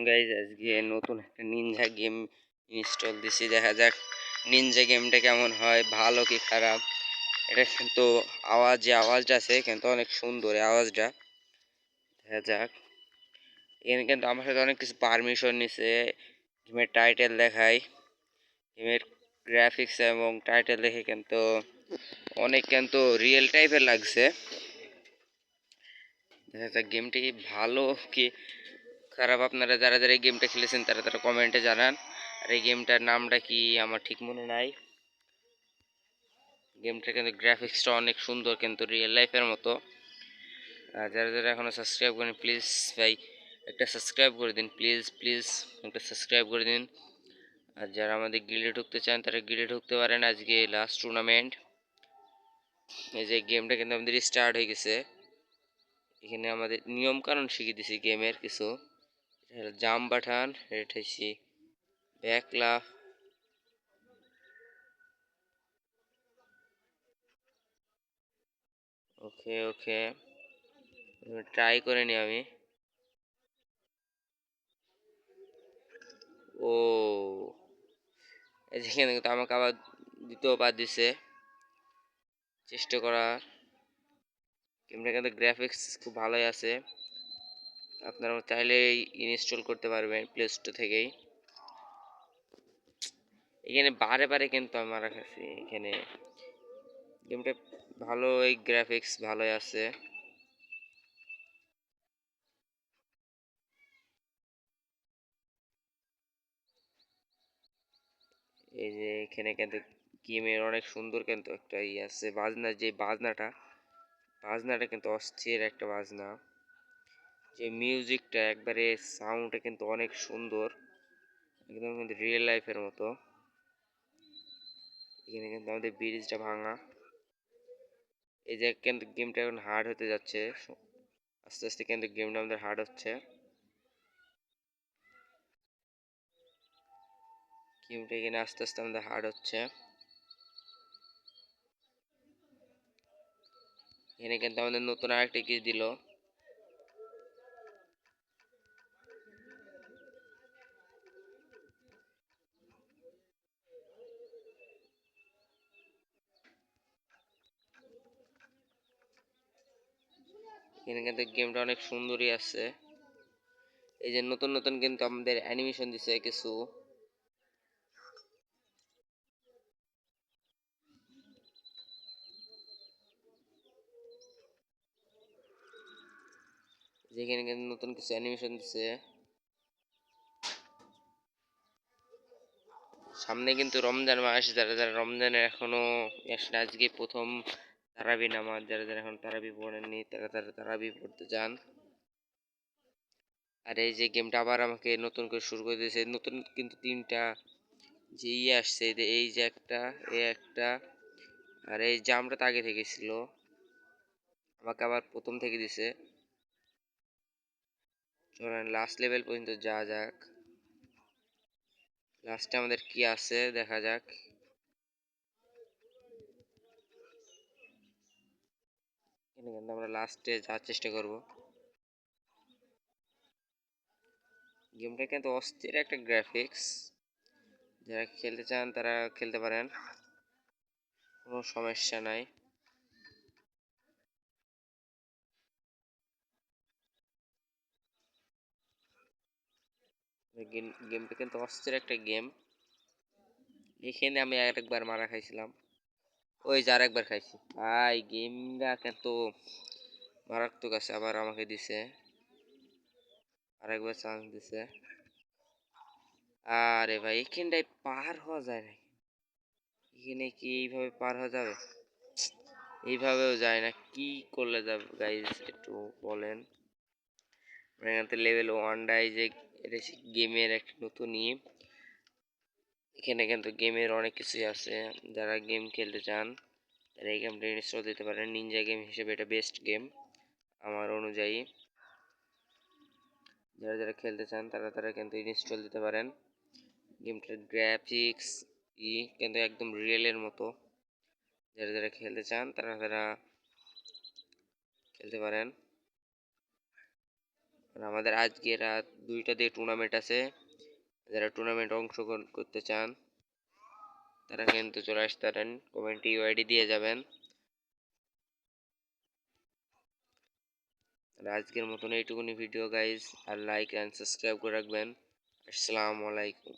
Guys আজকে নতুন একটা নিনজা গেম ইনস্টল দিছি, দেখা যাক নিনজা গেমটা কেমন হয়, ভালো কি খারাপ? এটা কিন্তু আওয়াজ, যে আওয়াজটা আছে, কিন্তু অনেক সুন্দর আওয়াজটা। দেখা যাক। এখানে কিন্তু আমার সাথে অনেক কিছু পারমিশন নিছে গেমের টাইটেল দেখাই গেমের গ্রাফিক্স এবং টাইটেল দেখে কিন্তু অনেক কিন্তু রিয়েল টাইপের লাগছে। দেখা যাক গেমটি কি ভালো, কি খারাপ আপনারা যারা যারা এই গেমটা খেলেছেন, তারা তারা কমেন্টে জানান। আর এই গেমটার নামটা কি আমার ঠিক মনে নাই। গেমটা কিন্তু গ্রাফিক্সটা অনেক সুন্দর, কিন্তু রিয়েল লাইফের মতো। আর যারা যারা এখনও সাবস্ক্রাইব করেন প্লিজ ভাই, একটা সাবস্ক্রাইব করে দিন প্লিজ প্লিজ একটা সাবস্ক্রাইব করে দিন। আর যারা আমাদের গিল্ডে ঢুকতে চান, তারা গিল্ডে ঢুকতে পারেন আজকে লাস্ট টুর্নামেন্ট এই যে গেমটা কিন্তু আমাদের স্টার্ট হয়ে গেছে। এখানে আমাদের নিয়মকানুন শিখিয়ে দিছি গেমের কিছু। জাম বাঠান এটা হচ্ছে ব্যাক লাফ ওকে। ওকে ট্রাই করে নি আমি। ও। যেখানে কিন্তু আমাকে আবার দ্বিতীয় বাদ দিছে। চেষ্টা করার। গেমটা কিন্তু গ্রাফিক্স খুব ভালোই আছে। আপনারা চাইলে ইনস্টল করতে পারবেন প্লে স্টোর থেকেই। এখানে বারে বারে কিন্তু আমার কাছে এখানে গেমটা ভালো, এই গ্রাফিক্স ভালোই আছে। এই যে এখানে কিন্তু গেমের অনেক সুন্দর কিন্তু একটা ইয়ে আছে, বাজনা, যে বাজনাটা বাজনাটা কিন্তু অস্থির একটা বাজনা। যে মিউজিকটা একবারে সাউন্ডটা কিন্তু অনেক সুন্দর। একদম কিন্তু রিয়েল লাইফের মতো। এখানে কিন্তু আমাদের ব্রিজটা ভাঙা। এই যে কিন্তু গেমটা এখন হার্ড হতে যাচ্ছে। আস্তে আস্তে কিন্তু গেমটা আমাদের হার্ড হচ্ছে। গেমটা এখানে আস্তে আস্তে আমাদের হার্ড হচ্ছে। এখানে কিন্তু আমাদের নতুন আরেকটা কিস দিল। কিন্তু গেমটা অনেক সুন্দরই আছে। এই যে নতুন নতুন কিন্তু আমাদের অ্যানিমেশন দিছে কিছু। যেখানে কিন্তু নতুন কিছু অ্যানিমেশন দিছে। সামনে কিন্তু রমজান মাস, যারা যারা রমজানের এখনও আজকে প্রথম তারাবি নামাজ, যারা যারা এখন তারাবি পড়েননি, তারা তারা তারাবি পড়তে যান। আর এই যে গেমটা আবার আমাকে নতুন করে শুরু করে দিয়েছে, নতুন কিন্তু তিনটা যে ইয়ে আসছে, এই যে একটা, এ একটা, আর এই জামটা তো আগে থেকে ছিল। আমাকে আবার প্রথম থেকে দিছে। চলেন লাস্ট লেভেল পর্যন্ত যাওয়া যাক। লাস্টে আমাদের কি আছে, দেখা যাক। কিন্তু আমরা লাস্টে যাওয়ার চেষ্টা করব। গেমটা কিন্তু অস্থির একটা গ্রাফিক্স যারা খেলতে চান তারা খেলতে পারেন। কোনো সমস্যা নাই। গেমটা কিন্তু অস্থির একটা গেম এখানে আমি আরেকবার মারা খাইছিলাম। ওই যে আরেকবার খাইছি। ভাই গেমটা কিন্তু মারাত্মক আছে, আবার আমাকে দিছে। আরেকবার চান্স দিছে। আরে ভাই, এখানটায় পার হওয়া যায় না এখানে কি এইভাবে পার হওয়া যাবে? এইভাবেও যায় না, কি করলে যাবে? গাইজ একটু বলেন। এখান থেকে লেভেল ওয়ানটাই যে, এটা গেমের একটা নতুন ই। এখানে কিন্তু গেমের অনেক কিছুই আছে। যারা গেম খেলতে চান, তারা এই গেমটা ইনস্টল দিতে পারেন। নিনজা গেম হিসেবে এটা বেস্ট গেম আমার অনুযায়ী। যারা যারা খেলতে চান, তারা তারা কিন্তু ইনস্টল দিতে পারেন। গেমটার গ্রাফিক্স ই কিন্তু একদম রিয়েলের মতো। যারা যারা খেলতে চান, তারা তারা খেলতে পারেন। আমাদের আজকে রাত দুইটা দিয়ে টুর্নামেন্ট আছে। যারা টুর্নামেন্ট অংশগ্রহণ করতে চান, তারা কিন্তু চলে আসতে পারেন। কমেন্ট ইউআইডি দিয়ে যাবেন। আর আজকের মতন এইটুকুনি ভিডিও গাইজ আর লাইক অ্যান্ড সাবস্ক্রাইব করে রাখবেন। আসসালামু আলাইকুম।